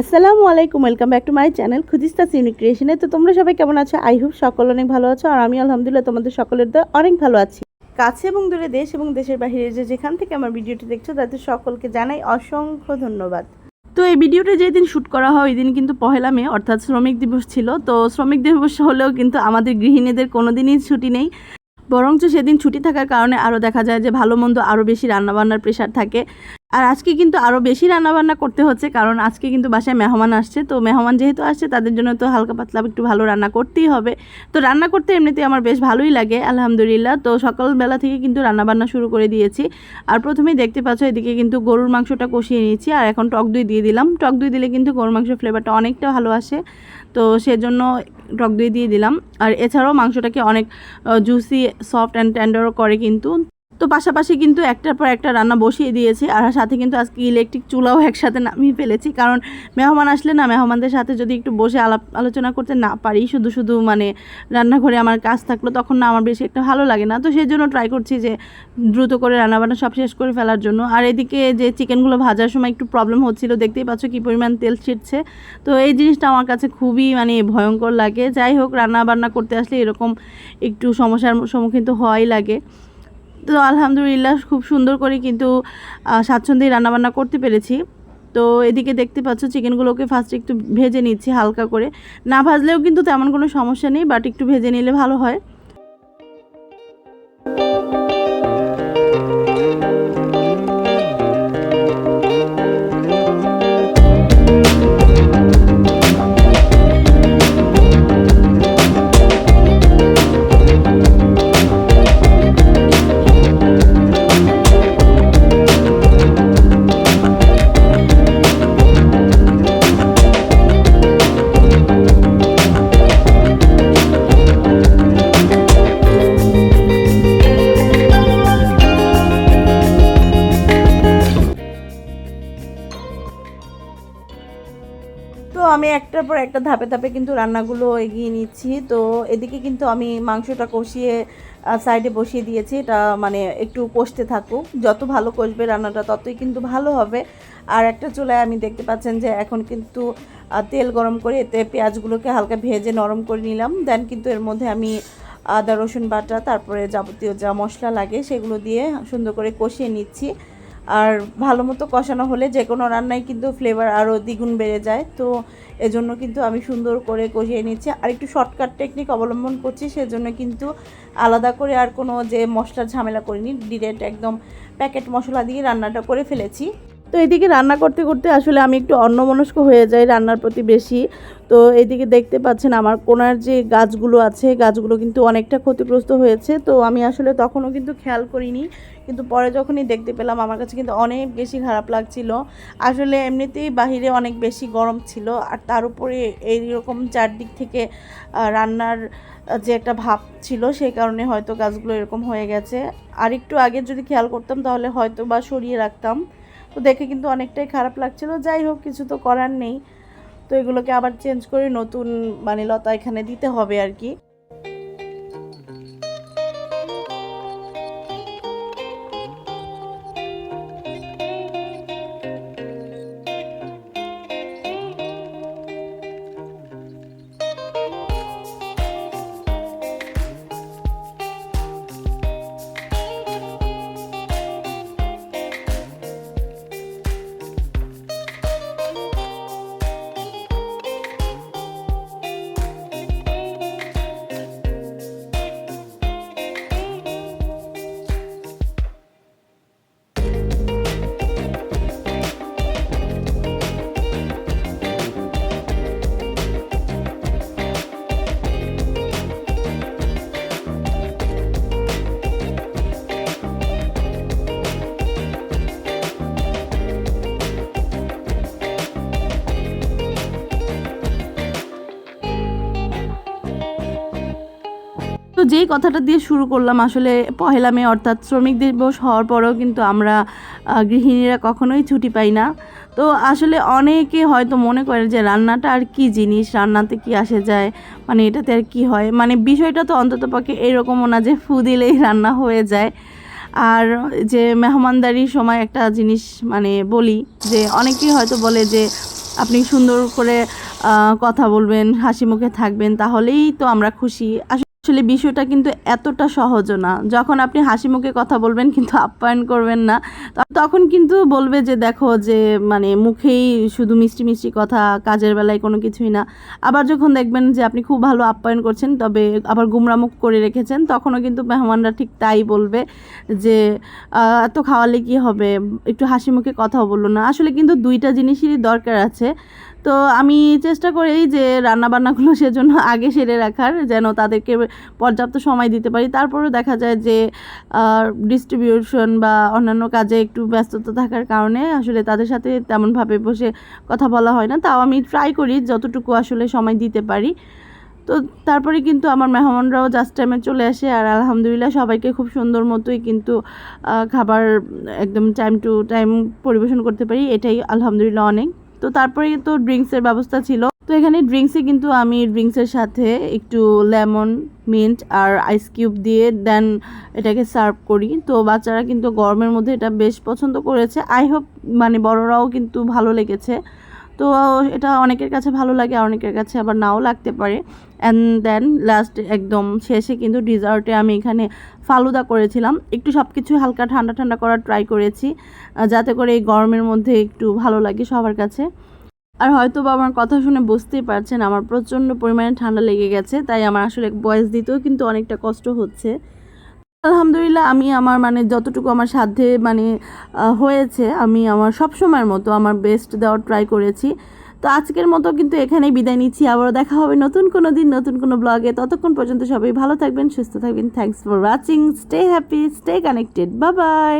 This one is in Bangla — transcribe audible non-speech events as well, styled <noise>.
আসসালামু আলাইকুম welcome back to my channel খুদিস্তাস unique ক্রিয়েশনে তো তোমরা সবাই কেমন আছো? আই হোপ সকল অনেক ভালো আছো, আর আমি আলহামদুলিল্লাহ তোমাদের সকলের দোয়া অনেক ভালো আছি। কাছে এবং দূরে দেশ এবং দেশের বাইরে যে যেখান থেকে আমার ভিডিওটি দেখছ, তাদের সকলকে জানাই অসংখ্য ধন্যবাদ। তো এই ভিডিওটা যেদিন শ্যুট করা হয় ওই দিন কিন্তু পহেলা মে, অর্থাৎ শ্রমিক দিবস ছিল। তো শ্রমিক দিবস হলেও কিন্তু আমাদের গৃহিণীদের কোনো দিনই ছুটি নেই। বরঞ্চ সেদিন ছুটি থাকার কারণে আরও দেখা যায় যে ভালো মন্দ আরও বেশি রান্নাবান্নার প্রেশার থাকে। আর আজকে কিন্তু আরও বেশি রান্নাবান্না করতে হচ্ছে, কারণ আজকে কিন্তু বাসায় মেহমান আসছে। তো মেহমান যেহেতু আসছে, তাদের জন্য তো হালকা পাতলা একটু ভালো রান্না করতেই হবে। তো রান্না করতে এমনিতে আমার বেশ ভালোই লাগে, আলহামদুলিল্লাহ। তো সকালবেলা থেকে কিন্তু রান্নাবান্না শুরু করে দিয়েছি। আর প্রথমেই দেখতে পাচ্ছ, এদিকে কিন্তু গরুর মাংসটা কষিয়ে নিয়েছি। আর এখন টক দই দিয়ে দিলাম। টক দই দিলে কিন্তু গরুর মাংসের ফ্লেভারটা অনেকটা ভালো আসে। তো সেজন্য টক দই দিয়ে দিলাম। আর এছাড়াও মাংসটাকে অনেক জুসি সফট অ্যান্ড টেন্ডারও করে কিন্তু। তো পাশাপাশি কিন্তু একটার পর একটা রান্না বসিয়ে দিয়েছি আর সাথে কিন্তু আজকে ইলেকট্রিক চুলাও একসাথে নামিয়ে ফেলেছি। কারণ মেহমান আসলে না, মেহমানদের সাথে যদি একটু বসে আলাপ আলোচনা করতে না পারি, শুধু শুধু মানে রান্নাঘরে আমার কাজ থাকল, তখন না আমার বেশি একটা ভালো লাগে না। তো সেই জন্য ট্রাই করছি যে দ্রুত করে রান্নাবান্না সব শেষ করে ফেলার জন্য। আর এদিকে যে চিকেনগুলো ভাজার সময় একটু প্রবলেম হচ্ছিল, দেখতেই পাচ্ছ কী পরিমাণ তেল ছিটছে। তো এই জিনিসটা আমার কাছে খুবই মানে ভয়ঙ্কর লাগে। যাই হোক রান্না বান্না করতে আসলে এরকম একটু সমস্যার সম্মুখীন তো হওয়াই লাগে। তো আলহামদুলিল্লাহ খুব সুন্দর করে কিন্তু স্বাচ্ছন্দ্যে রান্নাবান্না করতে পেরেছি। তো এদিকে দেখতে পাচ্ছ চিকেনগুলোকে ফার্স্ট একটু ভেজে নিচ্ছি হালকা করে। না ভাজলেও কিন্তু তেমন কোনো সমস্যা নেই বাট একটু ভেজে নিলে ভালো হয়। তো আমি একটার পর একটা ধাপে ধাপে কিন্তু রান্নাগুলো এগিয়ে নিচ্ছি। তো এদিকে কিন্তু আমি মাংসটা কষিয়ে সাইডে বসিয়ে দিয়েছি। এটা মানে একটু কষতে থাকুক। যত ভালো কষবে রান্নাটা, ততই কিন্তু ভালো হবে। আর একটা চুলায় আমি দেখতে পাচ্ছেন যে এখন কিন্তু তেল গরম করে এতে পেঁয়াজগুলোকে হালকা ভেজে নরম করে নিলাম। দেন কিন্তু এর মধ্যে আমি আদা, রসুন বাটা, তারপরে যাবতীয় যা মশলা লাগে সেগুলো দিয়ে সুন্দর করে কষিয়ে নিচ্ছি। আর ভালো মতো কষানো হলে যে কোনো রান্নায় কিন্তু ফ্লেভার আরও দ্বিগুণ বেড়ে যায়। তো এজন্য কিন্তু আমি সুন্দর করে কষিয়ে নিচ্ছি। আর একটু শর্টকাট টেকনিক অবলম্বন করছি, সেজন্য কিন্তু আলাদা করে আর কোনো যে মশলার ঝামেলা করিনি ডিরেক্ট একদম প্যাকেট মশলা দিয়ে রান্নাটা করে ফেলেছি। তো এদিকে রান্না করতে করতে আসলে আমি একটু অন্যমনস্ক হয়ে যাই রান্নার প্রতি বেশি। তো এইদিকে দেখতে পাচ্ছেন আমার কোনার যে গাছগুলো আছে, গাছগুলো কিন্তু অনেকটা ক্ষতিগ্রস্ত হয়েছে। তো আমি আসলে তখনও কিন্তু খেয়াল করিনি। কিন্তু পরে যখনই দেখতে পেলাম, আমার কাছে কিন্তু অনেক বেশি খারাপ লাগছিল। আসলে এমনিতেই বাহিরে অনেক বেশি গরম ছিল। আর তার উপরে এইরকম চারদিক থেকে রান্নার যে একটা ভাব ছিল, সেই কারণে হয়তো গাছগুলো এরকম হয়ে গেছে। আর একটু আগে যদি খেয়াল করতাম, তাহলে হয়তো বা সরিয়ে রাখতাম। তো দেখে কিন্তু অনেকটাই খারাপ লাগছিল। যাই হোক, কিছু তো করার নেই। তো এগুলোকে আবার চেঞ্জ করে নতুন মানে লতা এখানে দিতে হবে আর কি। যেই কথাটা দিয়ে শুরু করলাম, আসলে পহেলা মে অর্থাৎ শ্রমিক দিবস হওয়ার পরেও কিন্তু আমরা গৃহিণীরা কখনোই ছুটি পাই না। তো আসলে অনেকে হয়তো মনে করে যে রান্নাটা আর কি জিনিস, রান্নাতে কি আসে যায় মানে এটাতে আর কি হয়? মানে বিষয়টা তো অন্তত পক্ষে এরকমও না যে ফু দিলেই রান্না হয়ে যায়। আর যে মেহমানদারির সময় একটা জিনিস মানে বলি যে অনেকেই হয়তো বলে যে আপনি সুন্দর করে কথা বলবেন, হাসি মুখে থাকবেন, তাহলেই তো আমরা খুশি। আসলে বিষয়টা কিন্তু এতটা সহজ না। যখন আপনি হাসি মুখে কথা বলবেন কিন্তু আপ্যায়ন করবেন না তখন কিন্তু বলবে যে, দেখো যে মানে মুখেই শুধু মিষ্টি মিষ্টি কথা, কাজের বেলায় কোনো কিছুই না। আবার যখন দেখবেন যে, আপনি খুব ভালো আপ্যায়ন করছেন, তবে আবার গুমরামুখ করে রেখেছেন, তখনও কিন্তু মেহমানরা ঠিক তাই বলবে যে এত খাওয়ালে কি হবে? একটু হাসি মুখে কথাও বলল না। আসলে কিন্তু দুইটা জিনিসেরই দরকার আছে। তো আমি চেষ্টা করি যে রান্না বান্নাগুলো <laughs> সেজন্য আগে সেরে রাখার, যেন তাদেরকে পর্যাপ্ত সময় দিতে পারি। তারপরেও দেখা যায় যে ডিস্ট্রিবিউশন বা অন্যান্য কাজে একটু ব্যস্ততা থাকার কারণে আসলে তাদের সাথে তেমনভাবে বসে কথা বলা হয় না। তাও আমি ট্রাই করি যতটুকু আসলে সময় দিতে পারি। তো তারপরে কিন্তু আমার মেহমানরাও জাস্ট টাইমে চলে আসে আর আলহামদুলিল্লাহ সবাইকে খুব সুন্দর মতোই কিন্তু খাবার একদম টাইম টু টাইম পরিবেশন করতে পারি। এটাই আলহামদুলিল্লাহ অনেক। তো তারপরে তো ড্রিঙ্কসের ব্যবস্থা ছিল। তো এখানে ড্রিঙ্কসে কিন্তু আমি ড্রিঙ্কসের সাথে একটু লেমন মিন্ট আর আইস কিউব দিয়ে দেন এটাকে সার্ভ করি। তো বাচ্চারা কিন্তু গরমের মধ্যে এটা বেশ পছন্দ করেছে। আই হোপ মানে বড়রাও কিন্তু ভালো লেগেছে। তো এটা অনেকের কাছে ভালো লাগে আর অনেকের কাছে আবার নাও লাগতে পারে। অ্যান্ড দেন লাস্ট একদম শেষে কিন্তু ডিজার্টে আমি এখানে ফালুদা করেছিলাম। একটু সব কিছু হালকা ঠান্ডা ঠান্ডা করার ট্রাই করেছি যাতে করে এই গরমের মধ্যে একটু ভালো লাগে সবার কাছে। আর হয়তো বা আমার কথা শুনে বুঝতেই পারছেন, আমার প্রচণ্ড পরিমাণে ঠান্ডা লেগে গেছে, তাই আমার আসলে বয়স দিতেও কিন্তু অনেকটা কষ্ট হচ্ছে। আলহামদুলিল্লাহ, আমি আমার মানে যতটুকু আমার সাধ্যে মানে হয়েছে, আমি আমার সব সময়ের মতো আমার বেস্ট দেওয়ার ট্রাই করেছি। তো আজকের মতো কিন্তু এখানেই বিদায় নিচ্ছি, আবারও দেখা হবে নতুন কোনো দিন, নতুন কোনো ব্লগে ততক্ষণ পর্যন্ত সবাই ভালো থাকবেন, সুস্থ থাকবেন thanks for watching stay happy stay connected বা বাই